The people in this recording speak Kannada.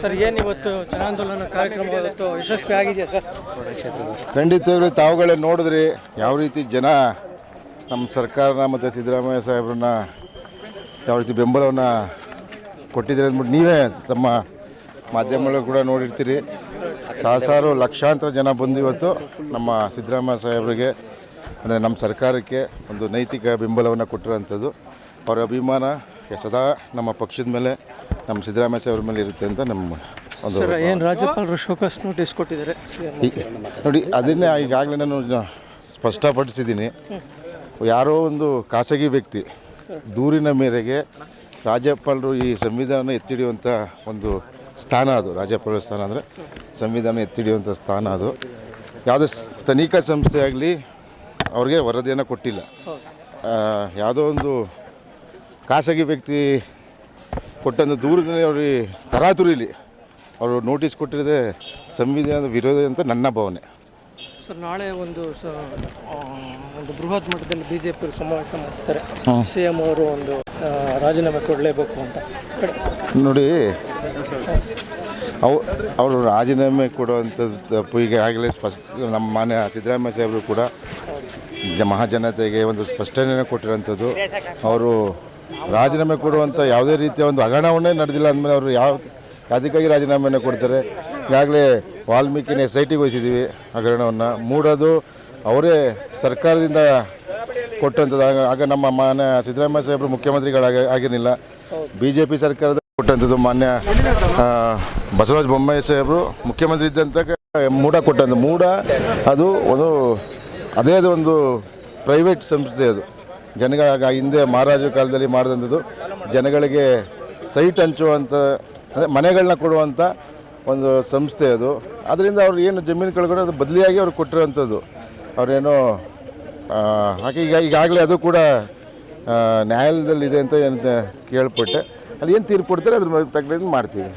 ಸರ್, ಏನು ಇವತ್ತು ಜನಾಂದೋಲನ ಕಾರ್ಯಕ್ರಮ ಯಶಸ್ವಿ ಆಗಿದೆಯಾ ಸರ್? ಖಂಡಿತವಾಗ್ಲೂ ತಾವುಗಳೇ ನೋಡಿದ್ರಿ ಯಾವ ರೀತಿ ಜನ ನಮ್ಮ ಸರ್ಕಾರನ ಮತ್ತು ಸಿದ್ದರಾಮಯ್ಯ ಸಾಹೇಬ್ರನ್ನ ಯಾವ ರೀತಿ ಬೆಂಬಲವನ್ನು ಕೊಟ್ಟಿದ್ದೀರಿ ಅಂದ್ಬಿಟ್ಟು ನೀವೇ ತಮ್ಮ ಮಾಧ್ಯಮಗಳು ಕೂಡ ನೋಡಿರ್ತೀರಿ. ಸಹಸಾರು ಲಕ್ಷಾಂತರ ಜನ ಬಂದು ಇವತ್ತು ನಮ್ಮ ಸಿದ್ದರಾಮಯ್ಯ ಸಾಹೇಬ್ರಿಗೆ, ಅಂದರೆ ನಮ್ಮ ಸರ್ಕಾರಕ್ಕೆ ಒಂದು ನೈತಿಕ ಬೆಂಬಲವನ್ನು ಕೊಟ್ಟಿರೋಂಥದ್ದು ಅವರ ಅಭಿಮಾನ ಸದಾ ನಮ್ಮ ಪಕ್ಷದ ಮೇಲೆ ನಮ್ಮ ಸಿದ್ದರಾಮಯ್ಯ ಅವ್ರ ಮೇಲೆ ಇರುತ್ತೆ ಅಂತ ನಮ್ಮ ಒಂದು ಸರ್ ಏನು ರಾಜ್ಯಪಾಲರು ಶೋಕಾಸ್ ನೋಟಿಸ್ ಕೊಟ್ಟಿದ್ದಾರೆ. ಈ- ನೋಡಿ ಅದನ್ನೇ ಈಗಾಗಲೇ ನಾನು ಜ- ಸ್ಪಷ್ಟಪಡಿಸಿದ್ದೀನಿ. ಯಾರೋ ಒಂದು ಖಾಸಗಿ ವ್ಯಕ್ತಿ ದೂರಿನ ಮೇರೆಗೆ ರಾಜ್ಯಪಾಲರು ಈ ಸಂವಿಧಾನ ಎತ್ತಿಡಿಯುವಂಥ ಒಂದು ಸ್ಥಾನ ಅದು ರಾಜ್ಯಪಾಲರ ಸ್ಥಾನ ಅಂದರೆ ಸಂವಿಧಾನ ಎತ್ತಿಡಿಯುವಂಥ ಸ್ಥಾನ ಅದು. ಯಾವುದೇ ಸ್- ತನಿಖಾ ಸಂಸ್ಥೆ ಆಗಲಿ ಅವ್ರಿಗೆ ವರದಿಯನ್ನು ಕೊಟ್ಟಿಲ್ಲ. ಆ, ಯಾವುದೋ ಒಂದು ಖಾಸಗಿ ವ್ಯಕ್ತಿ ಕೊಟ್ಟಂಥ ದೂರದಲ್ಲಿ ಅವ್ರಿಗೆ ತರಾತುರಿಲಿ ಅವರು ನೋಟಿಸ್ ಕೊಟ್ಟಿರೋದೇ ಸಂವಿಧಾನದ ವಿರೋಧ ಅಂತ ನನ್ನ ಭಾವನೆ. ಸರ್ ನಾಳೆ ಒಂದು ಸ ಆ, ಒಂದು ಬೃಹತ್ ಮಟ್ಟದಲ್ಲಿ ಬಿ ಜೆ ಪಿಯವರು ಸಮಾವೇಶ ಮಾಡ್ತಾರೆ. ಸಿ ಎಂ ಅವರು ಒಂದು ಆ, ರಾಜೀನಾಮೆ ಕೊಡಲೇಬೇಕು ಅಂತ. ಕಡೆ ನೋಡಿ ಅವು ಅವರು ರಾಜೀನಾಮೆ ಕೊಡುವಂಥದ್ದು ತಪ್ಪು. ಈಗ ಆಗಲೇ ಸ್ಪಷ್ಟ ನಮ್ಮ ಮಾನ್ಯ ಸಿದ್ದರಾಮಯ್ಯ ಸಾಹೇಬರು ಕೂಡ ಜ ಮಹಾಜನತೆಗೆ ಒಂದು ಸ್ಪಷ್ಟನೆಯನ್ನು ಕೊಟ್ಟಿರೋಂಥದ್ದು. ಅವರು ರಾಜೀನಾಮೆ ಕೊಡುವಂಥ ಯಾವುದೇ ರೀತಿಯ ಒಂದು ಹಗರಣವನ್ನೇ ನಡೆದಿಲ್ಲ ಅಂದಮೇಲೆ ಅವರು ಯಾವ ಅದಕ್ಕಾಗಿ ರಾಜೀನಾಮೆಯನ್ನು ಕೊಡ್ತಾರೆ? ಈಗಾಗಲೇ ವಾಲ್ಮೀಕಿನ ಎಸ್ ಐ ಟಿಗೆ ವಹಿಸಿದ್ದೀವಿ ಹಗರಣವನ್ನು. ಮೂಡೋದು ಅವರೇ ಸರ್ಕಾರದಿಂದ ಕೊಟ್ಟಂಥದ್ದು. ಆಗ ಆಗ ನಮ್ಮ ಮಾನ್ಯ ಸಿದ್ದರಾಮಯ್ಯ ಸಾಹೇಬರು ಮುಖ್ಯಮಂತ್ರಿಗಳಾಗ ಆಗಿರಲಿಲ್ಲ. ಬಿ ಜೆ ಪಿ ಸರ್ಕಾರದ ಕೊಟ್ಟಂಥದ್ದು ಮಾನ್ಯ ಬಸವರಾಜ ಬೊಮ್ಮಾಯಿ ಸಾಹೇಬರು ಮುಖ್ಯಮಂತ್ರಿ ಇದ್ದಂತ ಮೂಡ ಕೊಟ್ಟಂಥ ಮೂಡ ಅದು ಒಂದು ಅದು ಒಂದು ಪ್ರೈವೇಟ್ ಸಂಸ್ಥೆ ಅದು. ಜನಗಳ ಹಿಂದೆ ಮಹಾರಾಜರ ಕಾಲದಲ್ಲಿ ಮಾಡಿದಂಥದ್ದು, ಜನಗಳಿಗೆ ಸೈಟ್ ಹಂಚುವಂಥ ಅಂದರೆ ಮನೆಗಳನ್ನ ಕೊಡುವಂಥ ಒಂದು ಸಂಸ್ಥೆ ಅದು. ಅದರಿಂದ ಅವ್ರು ಏನು ಜಮೀನು ಕಳ್ಕೊಂಡು ಅದು ಬದಲಿಯಾಗಿ ಅವ್ರು ಕೊಟ್ಟಿರೋವಂಥದ್ದು. ಅವರೇನೋ ಹಾಗೆ ಈಗ, ಈಗಾಗಲೇ ಅದು ಕೂಡ ನ್ಯಾಯಾಲಯದಲ್ಲಿದೆ ಅಂತ ಏನು ಕೇಳ್ಪಟ್ಟೆ. ಅಲ್ಲಿ ಏನು ತೀರ್ಪು ಕೊಡ್ತಾರೆ, ಅದ್ರ ಮೇಲೆ ತಕ್ಕಂತೆ ಮಾಡ್ತೀವಿ.